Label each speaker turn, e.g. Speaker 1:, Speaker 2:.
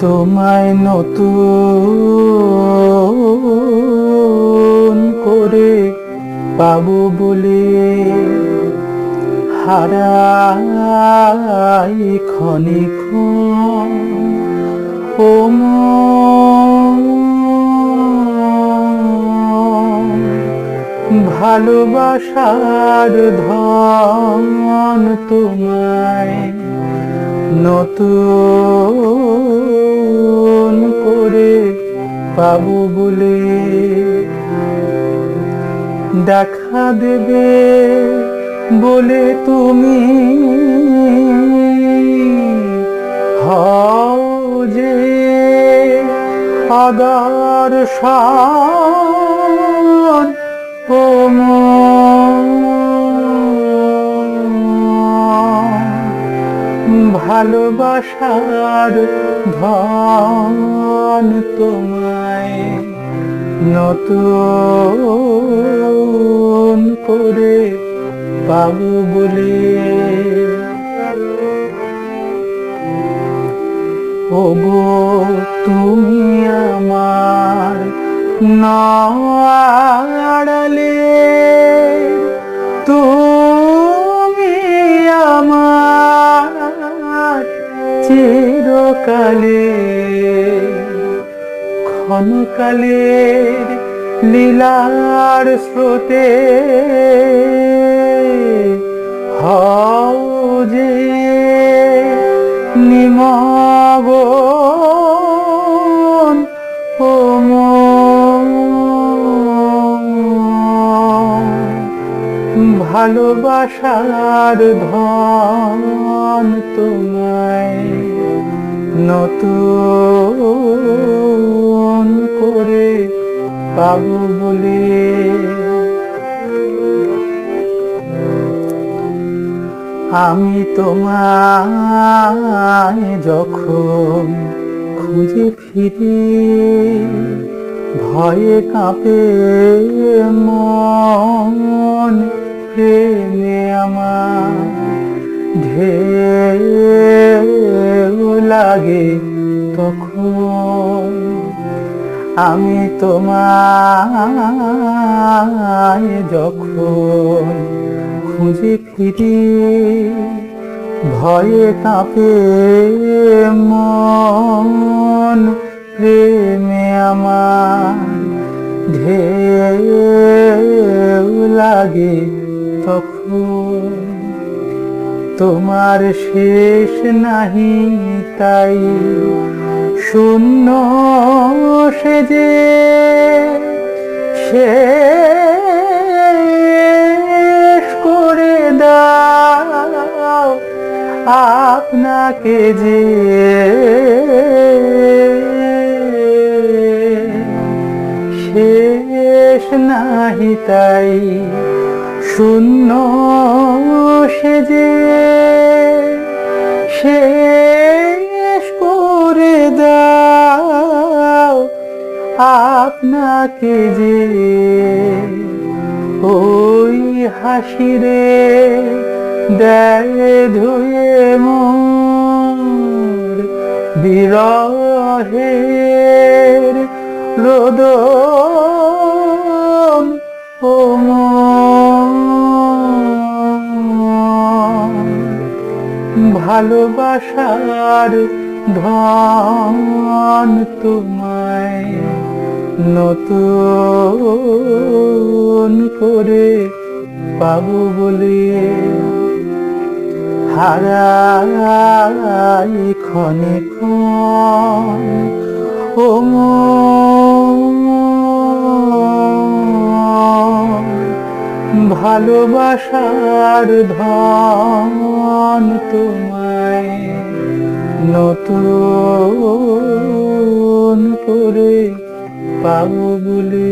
Speaker 1: তোমায় নতুন করে পাবো বলে হারাই ক্ষণে ক্ষণ। ভালোবাসার ধন তোমায় নতুন করে পাবো বলে দেখা দেবে বলে তুমি। হও যে আদর্শন ভালোবাসার ধন তোমায় নতুন করে পাবো বলে। ওগো তুমি আমার নাড়ালে চিরকালে ক্ষণকালের লীলার স্রোতে হও যে নিমগন ও ভালোবাসার ধন তোমায় নতুন করে পাবো বলে। আমি তোমায় যখন খুঁজে ফিরি, ভয়ে কাঁপে মন, প্রেমে আমার ঢেউ আমি তোমায় যখন খুঁজে ফিরি, ভয়ে কাঁপে মন, প্রেমে আমার ঢেউ লাগে তখন। তোমার শেষ নাহি, তাই শূন্য সে যে শেষ করে দাও আপনাকে যে শেষ নাহি তাই শূন্য সে আপনাকে যে ওই হাসিরে দেয় ধুয়ে মোর বিরহের মন। ভালোবাসার ধন তোমায় নতুন করে পাবো বলে হারাই ক্ষণে ক্ষণ। ও ভালোবাসার ধন তোমায় নতুন করে পাবো বলে।